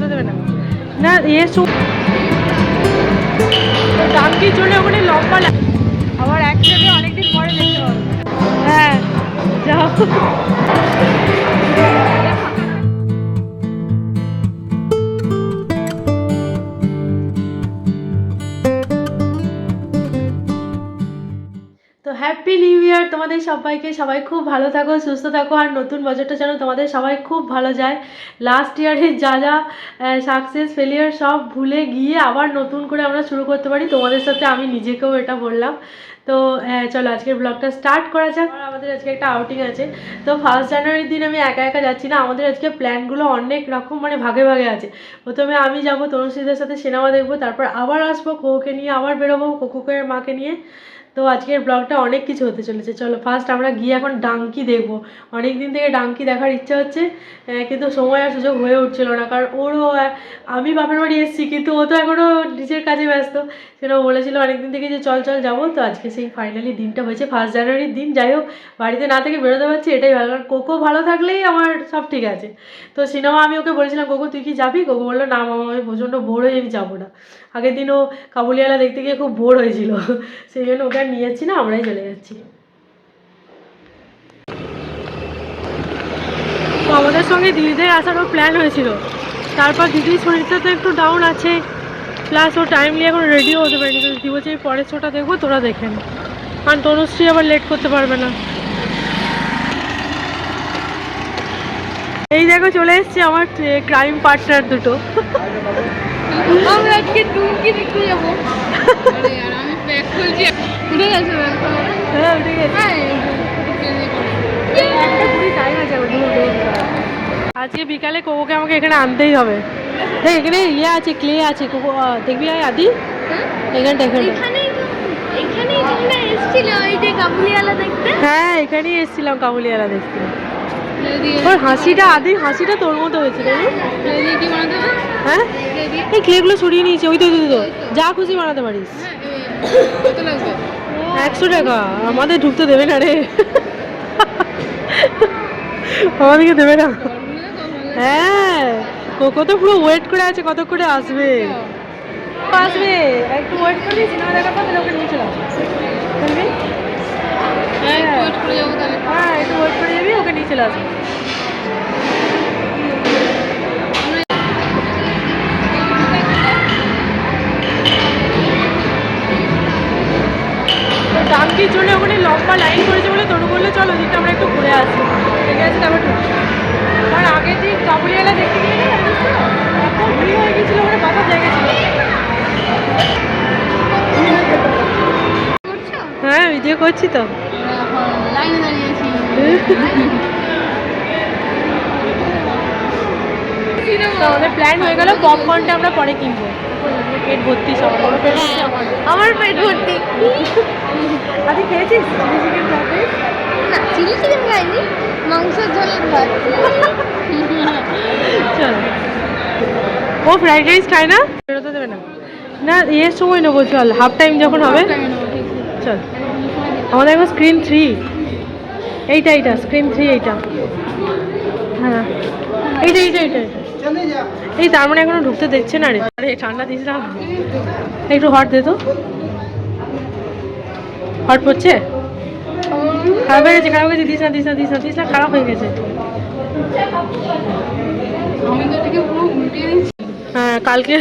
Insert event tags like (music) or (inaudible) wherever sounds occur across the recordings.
বেরোতে দেবে না। না, এ সু ডাঙ্কির জন্য ওখানে? লম্বা লাগে আবার জায়গায় অনেকদিন পরে দেখতে পাবো হ্যাঁ যাও। হ্যাপি নিউ ইয়ার তোমাদের সবাইকে। সবাই খুব ভালো থাকো, সুস্থ থাকো, আর নতুন বছরটা যেন তোমাদের সবাই খুব ভালো যায়। লাস্ট ইয়ারে যা যা সাকসেস ফেলিয়ার সব ভুলে গিয়ে আবার নতুন করে আমরা শুরু করতে পারি। তোমাদের সাথে আমি নিজেকেও এটা বললাম। তো চলো আজকের ব্লগটা স্টার্ট করা যাক। আর আমাদের আজকে একটা আউটিং আছে। তো ফার্স্ট জানুয়ারির দিন আমি একা একা যাচ্ছি না। আমাদের আজকে প্ল্যানগুলো অনেক রকম মানে ভাগে ভাগে আছে। প্রথমে আমি যাব তনুশ্রীদের সাথে সিনেমা দেখব, তারপর আবার আসব কোকে নিয়ে, আবার বেরোবো কোকুকের মাকে নিয়ে। তো আজকের ব্লগটা অনেক কিছু হতে চলেছে। চলো ফার্স্ট আমরা গিয়ে এখন ডাঙ্কি দেখব। অনেক দিন থেকে ডাঙ্কি দেখার ইচ্ছা হচ্ছে কিন্তু সময় আর সুযোগ হয়ে উঠছিল না। কারণ ওরও আমি বাপের বাড়ি এসেছি, কিন্তু ও তো এখনও নিজের কাজে ব্যস্ত। সেটা বলেছিল অনেকদিন থেকে যে, চল চল যাব। তো আজকে সেই ফাইনালি দিনটা হয়েছে ফার্স্ট জানুয়ারির দিন। যাই হোক, বাড়িতে না থেকে বেরোতে পারছি, এটাই ভালো। কারণ কোকো ভালো থাকলেই আমার সব ঠিক আছে। তো সিনেমা আমি ওকে বলেছিলাম, কোকো, তুই কি যাবি? কোকো বলল, না মামা, আমি প্রচণ্ড বোর হয়ে আমি যাব না। আগের দিন ও কাবুলিওয়ালা দেখতে গিয়ে খুব বোর হয়েছিল। সেই জন্য ওকে নিয়ে যাচ্ছি না, আমরাই চলে যাচ্ছি। তো আমাদের সঙ্গে দিদিদের আসারও প্ল্যান হয়েছিল। তারপর দিদির শরীরটা তো একটু ডাউন আছে প্লাস ও টাইমলি এখন রেডিও হতে পারেনি। দিদি বলছে, "এই পরের শোটা দেখব, তোরা দেখেন কারণ তনুশ্রী আবার লেট করতে পারবে না। এই দেখো, চলে এসছে আমার ক্রাইম পার্টনার দুটো। আমরা আজকে টুমকি দেখতে যাব। আমি খুলছি। হ্যাঁ হ্যাঁ এখন। আজকে বিকালে কোকোকে আমাকে এখানে আনতেই হবে। দেখ এখানে ইয়ে আছে ক্লে আছে। কোকো দেখবি আদি? এখানটা এখানটা। কাবুলিওয়ালা দেখতে? হ্যাঁ এখানেই এসেছিলাম কাবুলিয়ালা দেখতে। ওর হাসিটা আদি হাসিটা তোর মতো হয়েছে তাই না? দিয়ে কি বানাতে হবে? হ্যাঁ? এই ক্লেগুলো সরিয়ে নিয়েছে ওই তো ওই তো, যা খুশি বানাতে পারিস। একশো টাকা। আমাদের ঢুকতে দেবে না রে। আমাদেরকে দেবে না। হ্যাঁ কোকো তো পুরো ওয়েট করে আছে কত করে আসবে? আসবে। একটু ওয়েট করবি সিনেমা দেখার পর তাহলে ওকে নিয়ে চলে আসবে হ্যাঁ। একটু তাহলে। হ্যাঁ একটু ওয়েট করে যাবি ওকে নিয়ে চলে আসবে। ডাঙ্কির জন্য ওখানে লম্বা লাইন করেছে বলে তনু বলল চলো দিনটা আমরা একটু ঘুরে আসি। ঠিক আছে তারপর ঢুকছি। কারণ আগের দিন কাবুলিওয়ালা দেখতে গিয়ে না এত ভিড় হয়ে গেছিল ওখানে বাসার জায়গা ছিল। হ্যাঁ ভিডিও করছি তো। লাইনে দাঁড়িয়েছি আমাদের প্ল্যান হয়ে গেল পপকর্নটা আমরা পরে কিনবো। পেট ভর্তি সব আমার পেট ভর্তি আমার পেট ভর্তি। আদি খেয়েছিস? না চিলি চিকেন খাইনি মাংসের ঝোলের ভাত। চল। ও ফ্রাইড রাইস খায় না? বেরোতে দেবে না। না এর সময় নেব চল। হাফ টাইম যখন হবে। চল। আমাদের এখন স্ক্রিন থ্রি এইটা এইটা স্ক্রিন থ্রি এইটা। হ্যাঁ। এইটা এইটা এইটা। এই তার মানে এখনও ঢুকতে দিচ্ছে না রে। আরে ঠান্ডা দিস না। একটু হট দে তো। হট পড়ছে? খারাপ হয়ে গেছে খারাপ হয়ে গেছে। দিস না দিস না দিস না দিস না খারাপ হয়ে গেছে। হ্যাঁ কালকে।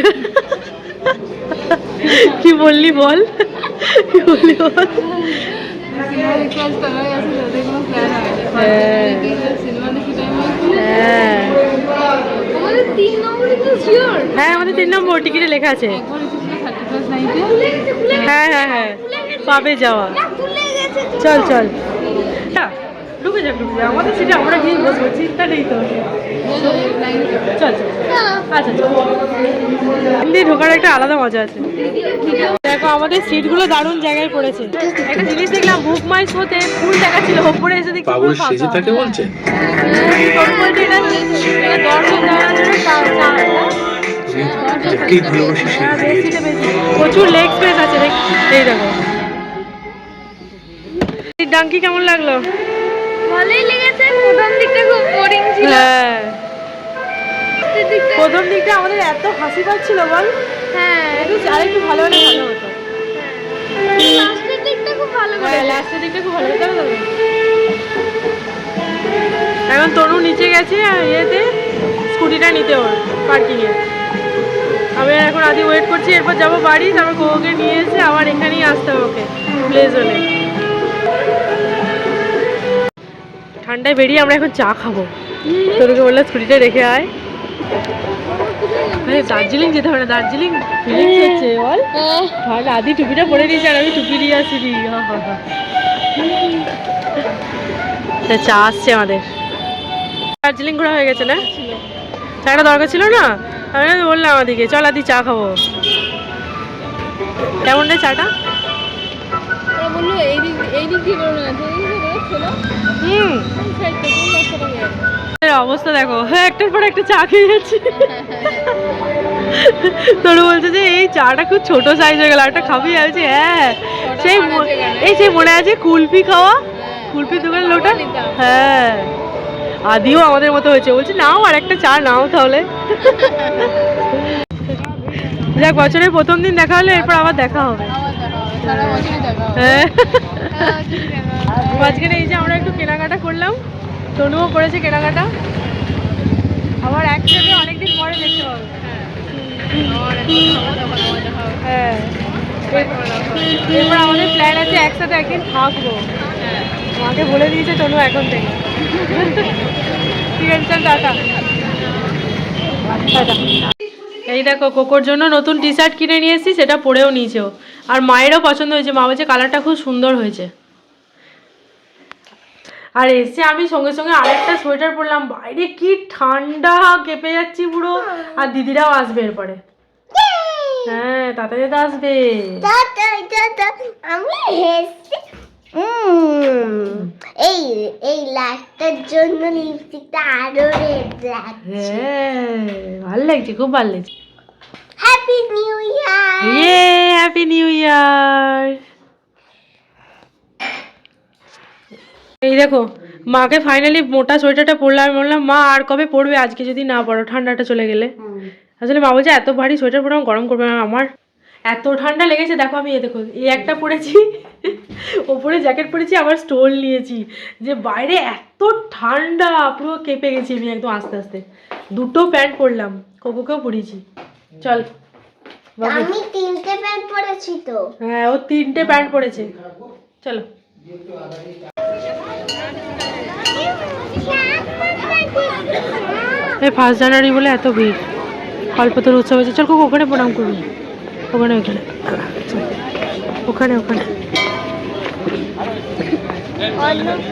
কি বললি বল? কি বললি বল? হয় হ্যাঁ। হ্যাঁ আমাদের তিন নম্বরে হ্যাঁ টিকিটে লেখা আছে। হ্যাঁ হ্যাঁ হ্যাঁ পাবে যাওয়া। চল চল। না, ঢুকে যা ঢুকে আমাদের সিটে আমরা গিয়ে বসবো চিন্তা নেই তো। চল আচ্ছা ঢোকার একটা আলাদা মজা আছে। দেখো আমাদের সিটগুলো দারুণ জায়গায় পড়েছে। একটা জিনিস দেখলাম বুক মাই শোতে ফুল দেখা ছিল ওপরে এসে দেখছি পাগল সেজে তাকে বলছে। প্রচুর লেগ স্পেস আছে দেখ এই দেখো। ডাঙ্কি কেমন লাগল? ভালোই লেগেছে প্রথম দিকটা খুব বোরিং ছিল। হ্যাঁ। প্রথম দিকটা আমাদের এত হাসি পাচ্ছিল বল। হ্যাঁ একটু আর একটু ভালো হলে ভালো হতো। লাস্টের দিকটা খুব ভালো করে হ্যাঁ লাস্টের দিকটা খুব ভালো হতো? এখন তনু নিচে গেছে আর ইয়েতে স্কুটিটা নিতে ওর পার্কিংয়ে। আমি এখন আদি ওয়েট করছি এরপর যাব বাড়ি তারপর কোকে নিয়ে এসে আবার এখানেই আসতে হবে ওকে প্লে জোনে ঠান্ডায় বেরিয়ে আমরা এখন চা খাব। তোকে বললাম স্কুটিটা রেখে আয়। দার্জিলিং যেতে হবে না দার্জিলিং ফিলিংস হচ্ছে বল। তাহলে আদি টুপিটা পরে নিয়েছে আর আমি টুপি নিয়ে আসিনি। হা হা হা। চা আসছে আমাদের। দার্জিলিং ঘোরা হয়ে গেছে না? চাটা দরকার ছিল না? আমি বললাম আদিকে চল আদি চা খাব। কেমন রে চাটা? বলল এই দিক এই দিক দিয়ে বেরোনো আছে হুম। অবস্থা দেখো হ্যাঁ একটার পর একটা চা খেয়ে যাচ্ছি। তোর বলছে যে এই চাটা খুব ছোট সাইজ হয়ে গেল একটা খাবি? আমি হ্যাঁ সেই এই সেই মনে আছে কুলফি খাওয়া? কুলফি দোকানের লোকটা হ্যাঁ। আদিও আমাদের মতো হয়েছে। বলছে নাও আর একটা চা নাও তাহলে। যাক বছরের প্রথম দিন দেখা হলে এরপর আবার দেখা হবে। দেখা দেখা হবে। হ্যাঁ। মাঝখানে এই যে আমরা একটু কেনাকাটা করলাম। তনুও করেছে কেনাকাটা। আবার একসাথে অনেকদিন পরে দেখতে পাবো। হ্যাঁ। এরপর আমাদের প্ল্যান আছে একসাথে একদিন থাকব। মাকে বলে দিয়েছে তনু এখন থেকে। ঠিক আছে, চল, টাটা। এই দেখো, কোকোর জন্য নতুন টি শার্ট কিনে নিয়ে এসেছি, সেটা পরেও নিয়েছে আর মায়েরও পছন্দ হয়েছে। মা বলছে কালারটা খুব সুন্দর হয়েছে। আর এসে আমি সঙ্গে সঙ্গে আরেকটা সোয়েটার পরলাম। বাইরে কি ঠান্ডা কেঁপে যাচ্ছি পুরো। আর দিদিরাও আসবে এরপরে। হ্যাঁ তাড়াতাড়ি তো আসবে। আমি হেসে এই এই লাইটটার জন্য লিপস্টিকটা আরও রেড লাগছে। হ্যাঁ ভালো লাগছে খুব ভালো লাগছে। হ্যাপি নিউ ইয়ার ইয়ে হ্যাপি নিউ ইয়ার এই দেখো মাকে ফাইনালি মোটা সোয়েটারটা পরলাম আমি বললাম মা আর কবে পরবে আজকে যদি না পড়ো ঠান্ডাটা চলে গেলে। আসলে মা বলছে এত ভারী সোয়েটার পরে গরম করবে না আমার এত ঠান্ডা লেগেছে। দেখো আমি এ দেখো এই একটা পরেছি ওপরে জ্যাকেট পরেছি আবার স্টোল নিয়েছি। যে বাইরে এত ঠান্ডা পুরো কেঁপে গেছি আমি একদম আস্তে আস্তে। দুটো প্যান্ট পরলাম কোকোকেও পরিয়েছি। চল আমি তিনটে প্যান্ট পরেছি তো। হ্যাঁ ও তিনটে প্যান্ট পরেছে। চলো। এই ফার্স্ট জানুয়ারি বলে এত ভিড়। কল্পতরু উৎসব হয়েছে। চল কোক, ওখানে প্রণাম করবি। ওখানে ওখানে। ওখানে ওখানে।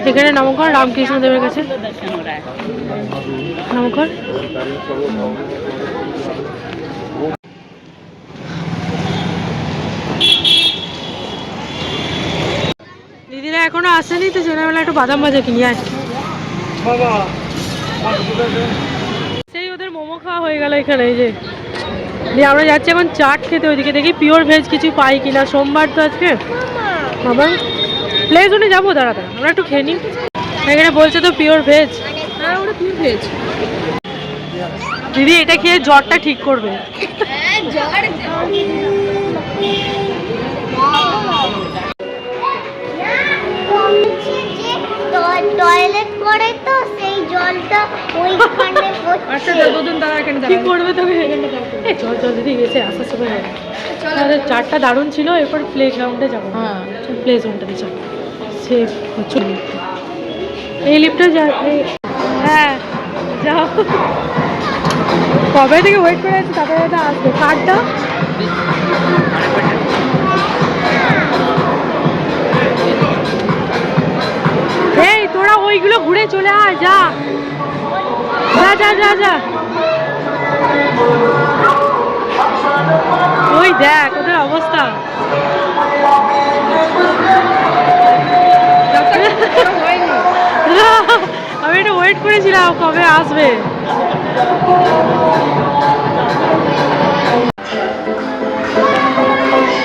এখানে নমকর রামকৃষ্ণ দেবের কাছে। নমকর। দিদিরা এখনও আসেনি তো, সন্ধ্যাবেলা একটু বাদাম ভাজা কিনি আয় সেই ওদের মোমো খাওয়া হয়ে গেল এখানে এই যে। দিয়ে আমরা যাচ্ছি এখন চাট খেতে ওইদিকে দেখি পিওর ভেজ কিছু পাই কিনা। সোমবার তো আজকে। বাবা প্লে জোনে যাব দাঁড়া দাঁড়া আমরা একটু খেয়ে নিই। এখানে বলছে তো পিওর ভেজ হ্যাঁ ওটা তুমি ভেজ দিদি এটা খেয়ে জ্বরটা ঠিক করবে। হ্যাঁ জ্বর। টয়লেট করে তো সেই জলটা ওইখানে (laughs) আচ্ছা পড়ছে দুদিন তারা এখানে কি করবে তবে চল চল দিদি গেছে আসার সময় যাবে তাহলে চারটা দারুণ ছিল এরপর প্লে গ্রাউন্ডে যাব। হ্যাঁ। প্লে জোনটাতে চল। সে প্রচুর এই লিফটটা যা হ্যাঁ যাও। কবে থেকে ওয়েট করে আছি তারপরে এটা আসবে। কার্ডটা ওইগুলো ঘুরে চলে আয়, যা। যা যা যা যা। ওই দেখ, ওদের অবস্থা। (laughs) আমি এটা ওয়েট করেছিলাম কবে আসবে।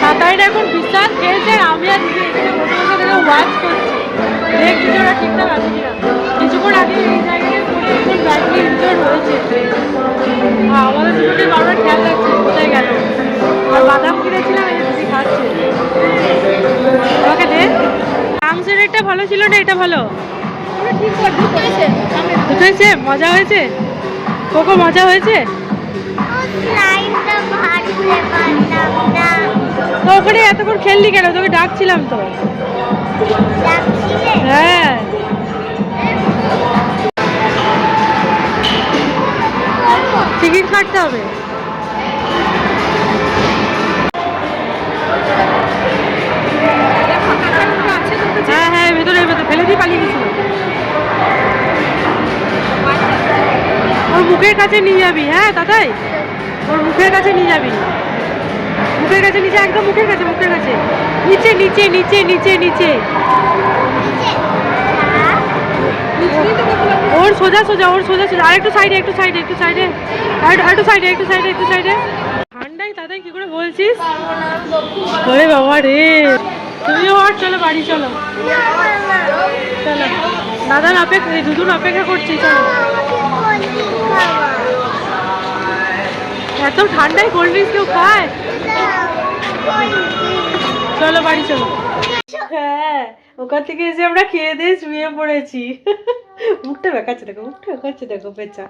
তাতাইটা এখন বিশ্বাস খেয়েছে আমি আর দিদি ওয়াচ ব্রেক ওরা ঠিকঠাক কিছুক্ষণ আগে এই আমাদের খেয়াল রাখছে কোথায় গেল। আর বাদাম কিনেছিলাম, এই দিদি খাচ্ছে। আমাকে দে। ভালো ছিল না, এটা ভালো? হয়েছে? মজা হয়েছে? কোকো, মজা হয়েছে? তো ওখানে এতক্ষণ খেললি কেন? তোকে ডাকছিলাম তো। হ্যাঁ। টিকিট কাটতে হবে। হ্যাঁ হ্যাঁ ভেতরে ভেতরে, ফেলে দিয়ে পালিয়ে গেছিল। ওর মুখের কাছে নিয়ে যাবি হ্যাঁ দাদাই ওর মুখের কাছে নিয়ে যাবি। মুখের কাছে, নিচে, একদম মুখের কাছে মুখের কাছে। নিচে নিচে নিচে নিচে নিচে। ওর সোজা সোজা, ওর সোজা সোজা। আর একটু সাইডে একটু সাইডে একটু সাইডে। আর একটু সাইডে একটু সাইডে একটু সাইডে। ঠান্ডায় দাদাই কি করে বলছিস? ওরে বাবা রে। তুমিও আর চলো, বাড়ি চলো। চলো। দাদার অপেক্ষা দুদিন অপেক্ষা করছি, চলো। এত ঠান্ডায় কোল্ড ড্রিঙ্কস কেউ খায়? চলো বাড়ি চলো। হ্যাঁ ওখান থেকে এসে আমরা খেয়ে দিয়ে শুয়ে পড়েছি। মুখটা বেঁকাচ্ছে দেখো মুখটা বেঁকাচ্ছে দেখো বেচা।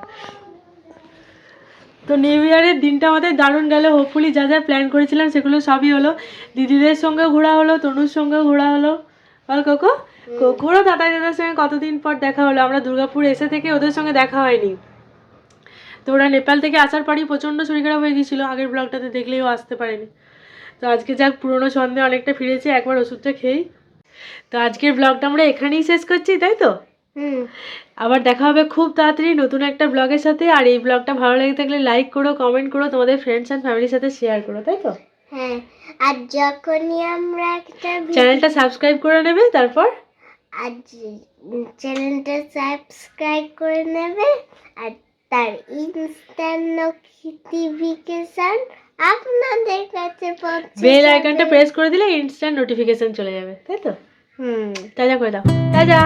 তো নিউ ইয়ারের দিনটা আমাদের দারুণ গেল। হোপফুলি যা যা প্ল্যান করেছিলাম সেগুলো সবই হলো। দিদিদের সঙ্গে ঘোরা হলো তনুর সঙ্গে ঘোরা হলো। বল কোকো? কোকোরও দাদা দাদার সঙ্গে কতদিন পর দেখা হলো? আমরা দুর্গাপুর এসে থেকে ওদের সঙ্গে দেখা হয়নি। তো ওরা নেপাল থেকে আসার পরই প্রচণ্ড শরীর খারাপ হয়ে গিয়েছিল। আগের ব্লগটাতে দেখলেও আসতে পারেনি। তো আজকে যাক পুরোনো ছন্দে অনেকটা ফিরেছি একবার ওষুধটা খেয়েই। তো আজকের ব্লগটা আমরা এখানেই শেষ করছি তাই তো? হুম। আবার দেখা হবে খুব তাড়াতাড়ি নতুন একটা ব্লগের সাথে আর এই ব্লগটা ভালো লেগে থাকলে লাইক করো কমেন্ট করো তোমাদের ফ্রেন্ডস অ্যান্ড ফ্যামিলির সাথে শেয়ার করো তাই তো? হ্যাঁ আর যখনই আমরা একটা চ্যানেলটা সাবস্ক্রাইব করে নেবে তারপর? আর চ্যানেলটা সাবস্ক্রাইব করে নেবে আর তার ইনস্ট্যান্ট নোটিফিকেশন আপনাদের কাছে বেল। আইকনটা প্রেস করে দিলে ইনস্ট্যান্ট নোটিফিকেশন চলে যাবে তাই তো হুম তাজা করে দাও তাজা।